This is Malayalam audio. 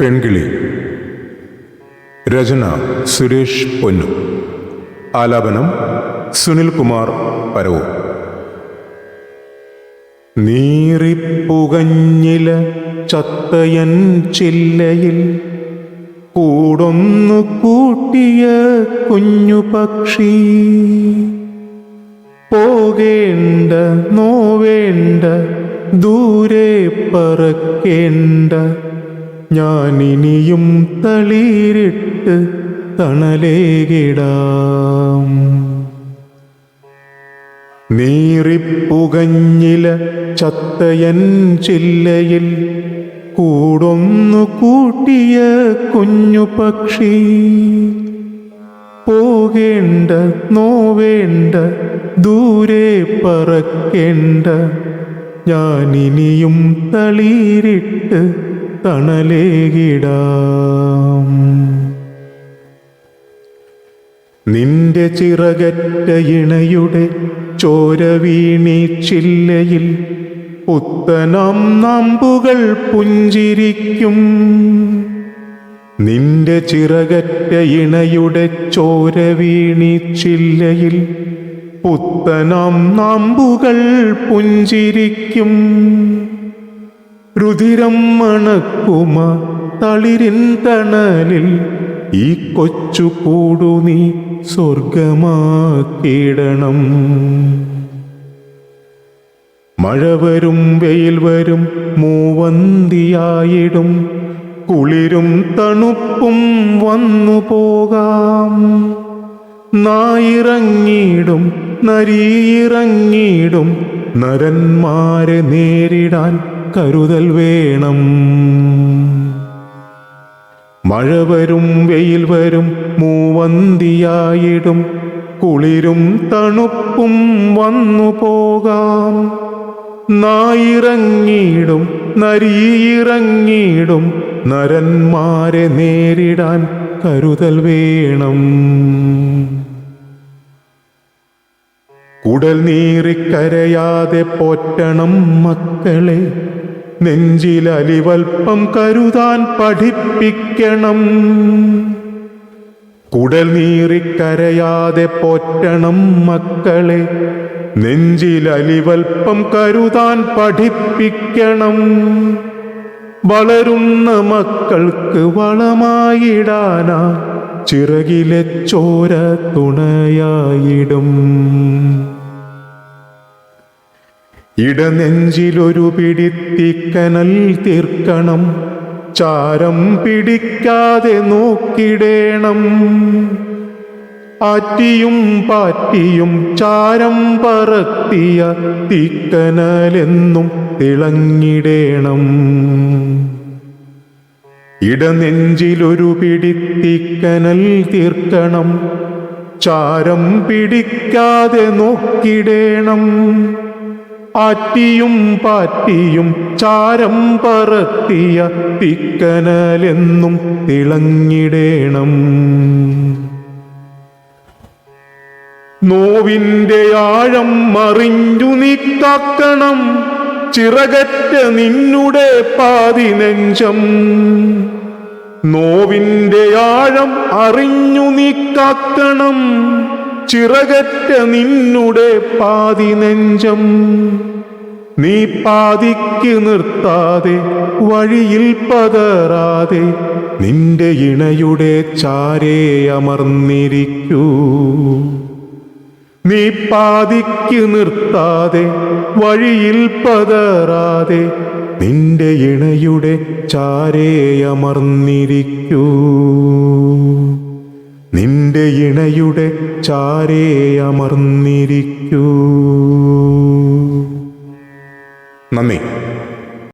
പെൺകിളി. രചന സുരേഷ് പൊന്നു. ആലാപനം സുനിൽ കുമാർ പരവു നീറിപ്പുകഞ്ഞില ചത്തയൻ ചില്ലയിൽ കൂടൊന്നു കൂട്ടിയ കുഞ്ഞു പക്ഷി. പോകേണ്ട നോവേണ്ട ദൂരെ പറക്കേണ്ട ഞാനിനിയും തളിരിട്ട് തണലേകിടാം നീറിപ്പുകഞ്ഞില ചത്തയൻ ചില്ലയിൽ കൂടൊന്നു കൂട്ടിയ കുഞ്ഞു പക്ഷി. പോകേണ്ട നോവേണ്ട ദൂരെ പറക്കേണ്ട ഞാനിനിയും തളിരിട്ട് തണലേകിടാം നിന്റെ ചിറകറ്റ ഇണയുടെ ചോര വീണി ചില്ലയിൽ പുത്തനാം നമ്പുകൾ പുഞ്ചിരിക്കും. നിന്റെ ചിറകറ്റ ഇണയുടെ ചോര വീണി ചില്ലയിൽ പുത്തനാം നാമ്പുകൾ പുഞ്ചിരിക്കും. രുധിരം മണക്കുമ തളിരിൻ തണലിൽ ഈ കൊച്ചു കൂടു നീ സ്വർഗമാക്കിടണം മഴ വരും വെയിൽ വരും മൂവന്തിയായിടും കുളിരും തണുപ്പും വന്നു പോകാം. നായിറങ്ങിയിടും നരിയിറങ്ങിയിടും നരന്മാരെ നേരിടാൻ കരുതൽ വേണം. മഴ വരും വെയിൽ വരും മൂവന്തിയായിടും കുളിരും തണുപ്പും വന്നു പോകാം. നായിറങ്ങിയിടും നരിയിറങ്ങിയിടും നരന്മാരെ നേരിടാൻ കരുതൽ വേണം. കുടൽ നീറിക്കരയാതെ പോറ്റണം മക്കളെ നെഞ്ചിലലിവൽപ്പം കരുതാൻ പഠിപ്പിക്കണം. കുടൽ നീറിക്കരയാതെ പോറ്റണം മക്കളെ. നെഞ്ചിലലിവൽപ്പം കരുതാൻ പഠിപ്പിക്കണം. വളരുന്ന മക്കൾക്ക് വളമായിടാനാ ചിറകിലെ ചോര തുണയായിടും. ഇടനെഞ്ചിലൊരു പിടിത്തിക്കനൽ തീർക്കണം. ചാരം പിടിക്കാതെ നോക്കിടേണം. ആറ്റിയും പാറ്റിയും ചാരം പറത്തിയ തിക്കനലെന്നും തിളങ്ങിടേണം. ഇടനെഞ്ചിലൊരു പിടിത്തിക്കനൽ തീർക്കണം. ചാരം പിടിക്കാതെ നോക്കിടേണം. ആറ്റിയും പാറ്റിയും ചാരം പറത്തിയ തിക്കനലെന്നും തിളങ്ങിടേണം. നോവിന്റെ ആഴം മറിഞ്ഞു നീക്കാക്കണം ചിറകറ്റ നിന്നുടെ പാതി നെഞ്ചം നോവിന്റെ ആഴം അറിഞ്ഞു നീക്കാക്കണം ചിറകറ്റ നിന്നുടെ പാതി നെഞ്ചം. നീ പാതിക്ക് നിർത്താതെ വഴിയിൽ പതറാതെ നിന്റെ ഇണയുടെ ചാരേ അമർന്നിരിക്കൂ. നീ പാതിക്ക് നിർത്താതെ വഴിയിൽ പതറാതെ നിന്റെ ഇണയുടെ ചാരേ അമർന്നിരിക്കൂ. നിന്റെ ഇണയുടെ ചാരേ അമർന്നിരിക്കൂ. നന്ദി.